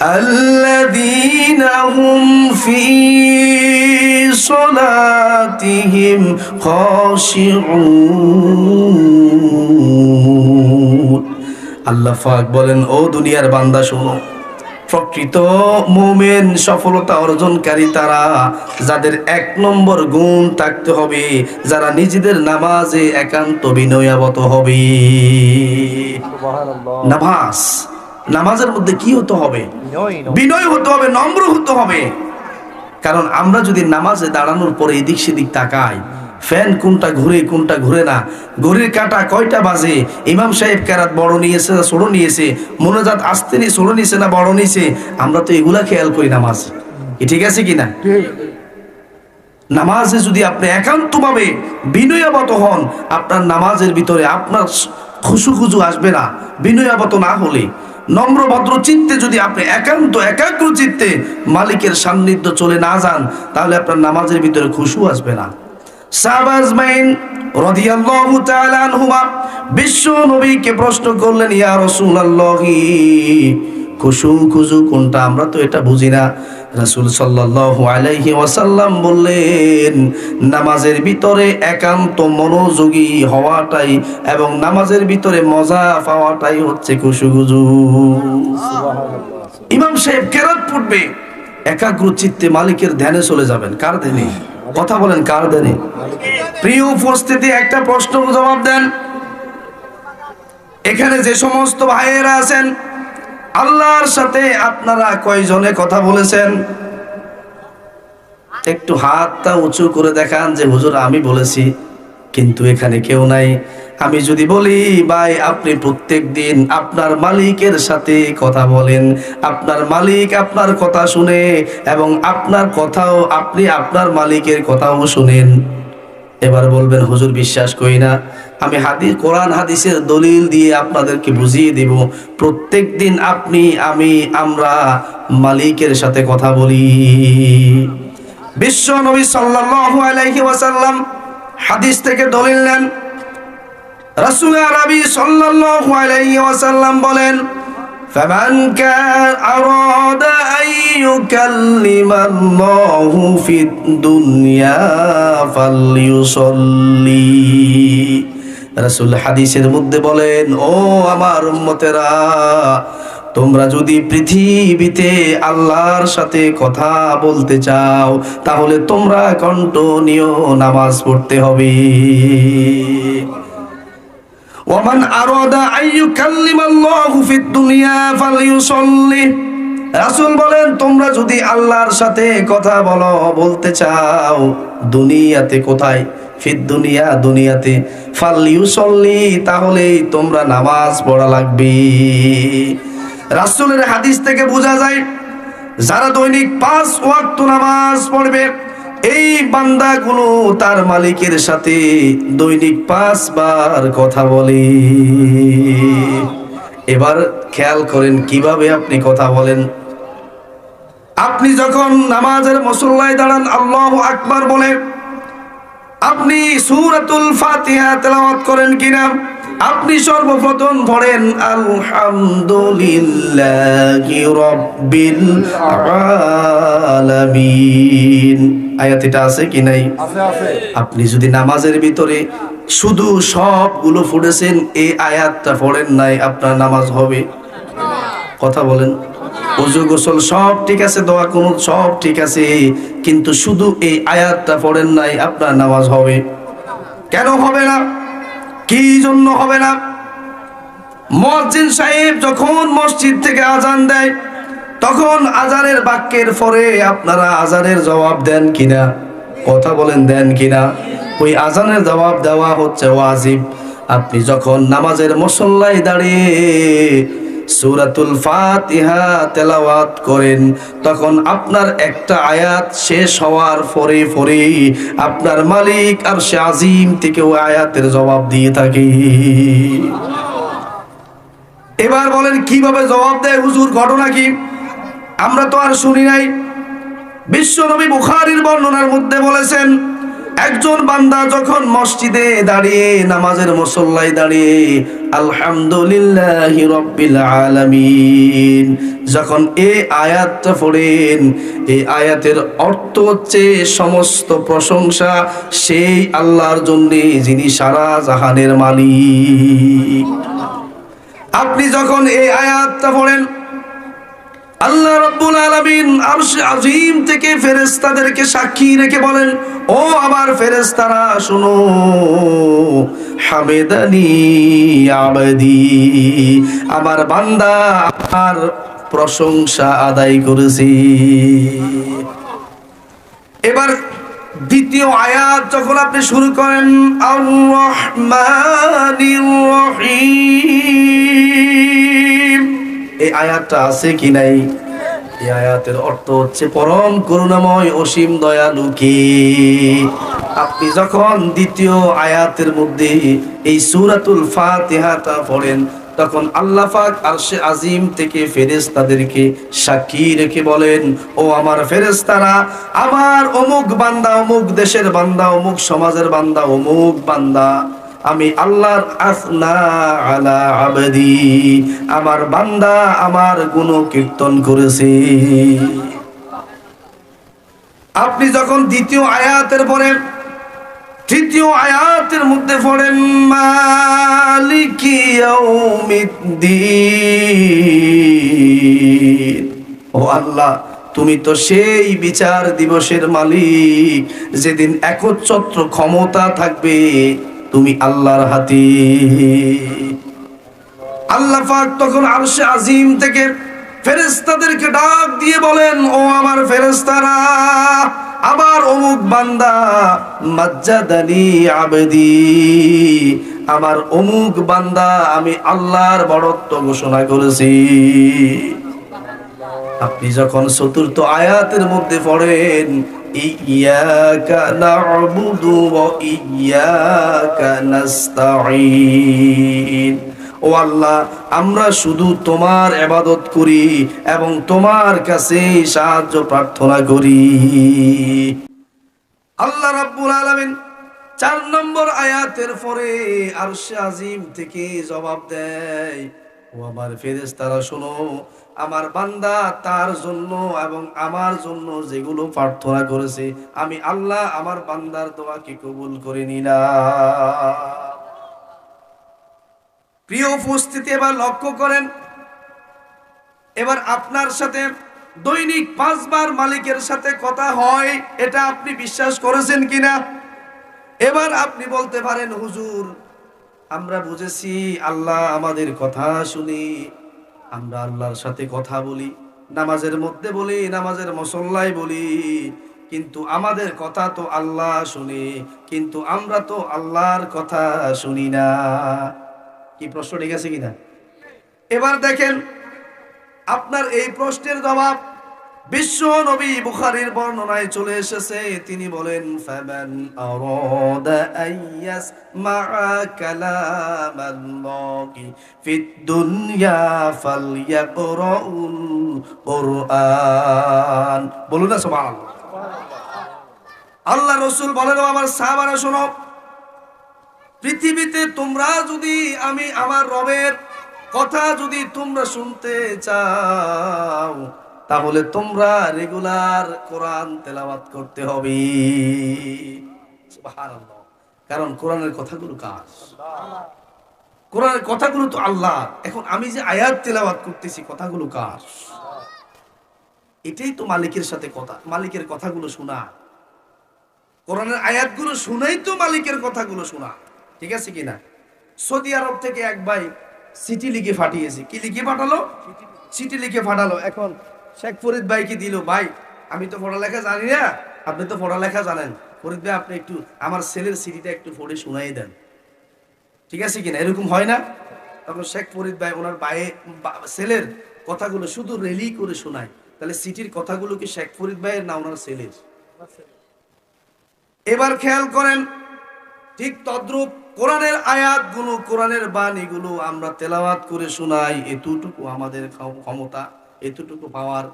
الذين هم في صلاتهم خاشعون আল্লাহ পাক বলেন ও দুনিয়ার বান্দা শোনো প্রকৃত মোমেন সফলতা অর্জনকারী তারা যাদের এক নম্বর গুণ থাকতে হবে যারা নিজেদের নামাজে একান্ত বিনয়াবত হবে নামাজ নামাজের মধ্যে কি হতে হবে? বিনয় হতে হবে, নম্র হতে হবে। কারণ আমরা যদি নামাজে দাঁড়ানোর পরে এদিক সেদিক তাকাই, ফ্যান কোনটা ঘুরে কোনটা ঘুরে না, ঘড়ির কাটা কয়টা বাজে, ইমাম সাহেব কেরাত বড় নিয়েছে না ছোট নিয়েছে, মোনাজাত আসতে নিয়ে ছোট নিয়েছে না বড় নিয়েছে, আমরা তো এগুলা খেয়াল করি নামাজ। এ ঠিক আছে কিনা? নামাজে যদি আপনি একান্তভাবে বিনয়াবত হন, আপনার নামাজের ভিতরে আপনার খুশু খুশু আসবে না। বিনয়াবত না হলে নম্র ভদ্র চিত্তে যদি আপনি একান্ত একাগ্র চিত্তে মালিকের সান্নিধ্য চলে না যান, তাহলে আপনার নামাজের ভিতরে খুশু আসবে না। প্রশ্ন করলেন কোনটা? আমরা তো এটা বুঝি না। রাসূল সাল্লাল্লাহু আলাইহি ওয়াসাল্লাম বললেন নামাজের ভিতরে একান্ত মনোযোগী হওয়াটাই এবং নামাজের ভিতরে মজা পাওয়াটাই হচ্ছে খুশু ইমাম সাহেব কেরাত পড়বে একাগ্র চিত্তে মালিকের ধ্যানে চলে যাবেন। কার ধ্যানে? কথা বলেন কার ধ্যানে? প্রিয় উপস্থিতি একটা প্রশ্ন জবাব দেন। এখানে যে সমস্ত ভাইয়েরা আছেন আল্লাহর সাথে আপনারা কয়জনে কথা বলেছেন? একটু হাতটা উঁচু করে দেখান যে, হুজুর, আমি বলেছি, কিন্তু এখানে কেউ নাই। আমি যদি বলি, ভাই, আপনি প্রত্যেক দিন আপনার মালিকের সাথে কথা বলেন। আপনার মালিক আপনার কথা শুনে এবং আপনার কথাও আপনি আপনার মালিকের কথাও শুনেন। এবার বলবেন, হুজুর, বিশ্বাস করি না। আমি হাদিস কোরআন, হাদিসের দলিল দিয়ে আপনাদেরকে বুঝিয়ে দিব। প্রত্যেক দিন আপনি, আমি, আমরা মালিকের সাথে কথা বলি। বিশ্ব নবী ওয়াসাল্লাম হাদিস থেকে দলিল নেন। রাসূল আরবি ওয়াসাল্লাম বলেন فمن كان أراد أن يكلم الله في الدنيا فليصلي রাসূল হাদিসের মধ্যে বলেন ও আমার উম্মতেরা তোমরা যদি পৃথিবীতে আল্লাহর সাথে কথা বলতে চাও তাহলে তোমরা কন্টিনিউ নামাজ পড়তে হবে ওমান আরাদা আইয়ুকাল্লিমাল্লাহু ফিদ দুনিয়া ফালইউসাল্লি রাসূল বলেন, তোমরা যদি আল্লাহর সাথে কথা বলো, বলতে চাও, দুনিয়াতে কোথায়? ফিদ দুনিয়া, দুনিয়াতে ফালইউসাল্লি তাহলেই তোমরা নামাজ পড়া লাগবে। রাসূলের হাদিস থেকে বোঝা যায়, যারা দৈনিক পাঁচ ওয়াক্ত নামাজ পড়বে এই বান্দাগুলো তার মালিকের সাথে দৈনিক পাঁচবার কথা বলে। এবার খেয়াল করেন কীভাবে আপনি কথা বলেন। আপনি যখন নামাজের মসল্লায় দাঁড়ান, আল্লাহ আকবার বলে, আপনি সূরাতুল ফাতিহা তেলাওয়াত করেন কিনা? আপনি সর্বপ্রথম পড়েন, আলহামদুলিল্লাহি রাব্বিল আলামিন। আয়াত এটা আছে কি নাই? আপনি যদি নামাজের ভিতরে শুধু সবগুলো ফুটেছেন এই আয়াতটা পড়েন নাই আপনার নামাজ হবে। কথা বলেন। অজু গোসল সব ঠিক আছে দোয়া কোন সব ঠিক আছে কিন্তু শুধু এই আয়াতটা পড়েন নাই আপনার নামাজ হবে। কেন হবে না? কি জন্য হবে না? মসজিদ সাহেব যখন মসজিদ থেকে আজান দেয় তখন আজানের বাক্যের পরে আপনারা আজানের জবাব দেন কিনা? কথা বলেন, দেন কিনা? ওই আজানের জবাব দেওয়া হচ্ছে ওয়াজিব। আপনি যখন নামাজের মসল্লায় দাঁড়িয়ে সূরাতুল ফাতিহা তেলাওয়াত করেন, তখন আপনার একটা আয়াত শেষ হওয়ার পরে পরে আপনার মালিক আর সে আজিম থেকে ওই আয়াতের জবাব দিয়ে থাকে। এবার বলেন, কীভাবে জবাব দেয় হুজুর? ঘটনা কি? আমরা তো আর শুনি নাই। বিশ্ব নবী বুখারীর বর্ণনার মধ্যে বলেছেন, একজন বান্দা যখন মসজিদে দাঁড়িয়ে নামাজের মুসল্লায় দাঁড়িয়ে, আলহামদুলিল্লাহ রব্বিল আলামিন, যখন এই আয়াতটা পড়েন এই আয়াতের অর্থ হচ্ছে সমস্ত প্রশংসা সেই আল্লাহর জন্য যিনি সারা জাহানের মালিক। আপনি যখন এই আয়াতটা পড়েন আল্লাহ রাব্বুল আলমিন আজিম থেকে ফেরেশতাদেরকে সাক্ষী রেখে বলেন, ও আমার ফেরেশতারা, শুনো, হামেদানি আবাদি, আমার বান্দা আমার প্রশংসা আদায় করেছি। এবার দ্বিতীয় আয়াত যখন আপনি শুরু করেন রহিম। এই আয়াতটা আছে কি নাই? এই আয়াতের অর্থ হচ্ছে পরম করুণাময় অসীম দয়ালু কে? আপনি যখন দ্বিতীয় আয়াতের মধ্যে এই সূরাতুল ফাতিহাটা পড়েন, তখন আল্লাহ পাক আরশে আজিম থেকে ফেরেশতাদেরকে সাক্ষী রেখে বলেন, ও আমার ফেরেশতারা, আমার অমুক বান্দা অমুক দেশের বান্দা, অমুক সমাজের বান্দা, অমুক বান্দা। আমি আল্লাহর আসনা আলা আবদি। আমার বান্দা আমার গুণ কীর্তন করেছে। আপনি যখন দ্বিতীয় আয়াতের পরে, তৃতীয় আয়াতের মধ্যে পড়েন, মালিকি ইয়াউমিদ্দিন। ও আল্লাহ, তুমি তো সেই বিচার দিবসের মালিক, যেদিন একচ্ছত্র ক্ষমতা থাকবে। তুমি আল্লাহর হাতে। আল্লাহ পাক তখন আরশে আজিম থেকে ফেরেশতাদেরকে ডাক দিয়ে বলেন, ও আমার ফেরেশতারা, আবার অমুক বান্দা, মাজ্জাদানি আবেদি। আমার অমুক বান্দা, আমি আল্লাহর বড়ত্ব ঘোষণা করেছি। আপনি যখন চতুর্থ আয়াতের মধ্যে পড়েন ও আল্লাহ, আমরা শুধু তোমার এবাদত করি এবং তোমার কাছে সাহায্য প্রার্থনা করি। আল্লাহ রাব্বুল আলামিন চার নম্বর আয়াতের পরে আরশে আজিম থেকে জবাব দেয়, ও আমার ফেরেশতারা, শোনো আমার বান্দা তার জন্য এবং আমার জন্য যেগুলো প্রার্থনা করেছে, আমি আল্লাহ আমার বান্দার দোয়াকে কবুল করে নিলাম। প্রিয় উপস্থিতি, এবার লক্ষ্য করেন, এবার আপনার সাথে দৈনিক পাঁচবার মালিকের সাথে কথা হয়, এটা আপনি বিশ্বাস করেছেন কিনা? এবার আপনি বলতে পারেন, হুজুর, আমরা বুঝেছি আল্লাহ আমাদের কথা শুনি আমরা আল্লাহর সাথে কথা বলি, নামাজের মধ্যে বলি, নামাজের মসল্লাই বলি। কিন্তু আমাদের কথা তো আল্লাহ শুনে, কিন্তু আমরা তো আল্লাহর কথা শুনি না। কি প্রশ্ন ঠিক আছে কিনা? এবার দেখেন, আপনার এই প্রশ্নের জবাব বিশ্ব নবী বুখারীর বর্ণনায় চলে এসেছে। তিনি বলেন মা বলুন না আল্লাহ রসুল বলেন আমার সাহাবারা, শোনো, পৃথিবীতে তোমরা যদি আমি আমার রবের কথা যদি তোমরা শুনতে চাও তাহলে তোমরা রেগুলার কোরআন তেলাওয়াত করতে হবে। কারণ কোরআনের কথাগুলো কার? কোরআনের কথাগুলো তো আল্লাহ। এখন আমি যে আয়াত তেলাওয়াত করতেছি, কথাগুলো কার? এটাই তো মালিকের সাথে কথা, মালিকের কথাগুলো শোনা। কোরআনের আয়াতগুলো শুনেই তো মালিকের কথাগুলো শোনা। ঠিক আছে কিনা? সৌদি আরব থেকে এক ভাই চিঠি লিখে পাঠিয়েছে। কি লিখে পাঠালো? সিটি লিখে ফাটালো এখন শেখ ফরিদ ভাইকে দিল? ভাই, আমি তো পড়ালেখা জানি না। আপনি তো পড়ালেখা জানেন। ফরিদ ভাই, আপনি একটু আমার ছেলের চিঠিটা একটু পড়ে শোনাই দেন। ঠিক আছে কিনা? এরকম হয় না? তখন শেখ ফরিদ ভাই, ওনার বায়ে ছেলের কথাগুলো শুধু রেলি করে শোনায়। তাহলে সিটির কথাগুলো কি শেখ ফরিদ ভাইয়ের না ওনার ছেলের? এবার খেয়াল করেন, ঠিক তদ্রুপ কোরআনের আয়াতগুলো, কোরআনের বাণীগুলো আমরা তেলাওয়াত করে শোনাই। এতটুকু আমাদের ক্ষমতা। এতটুকু পাওয়ার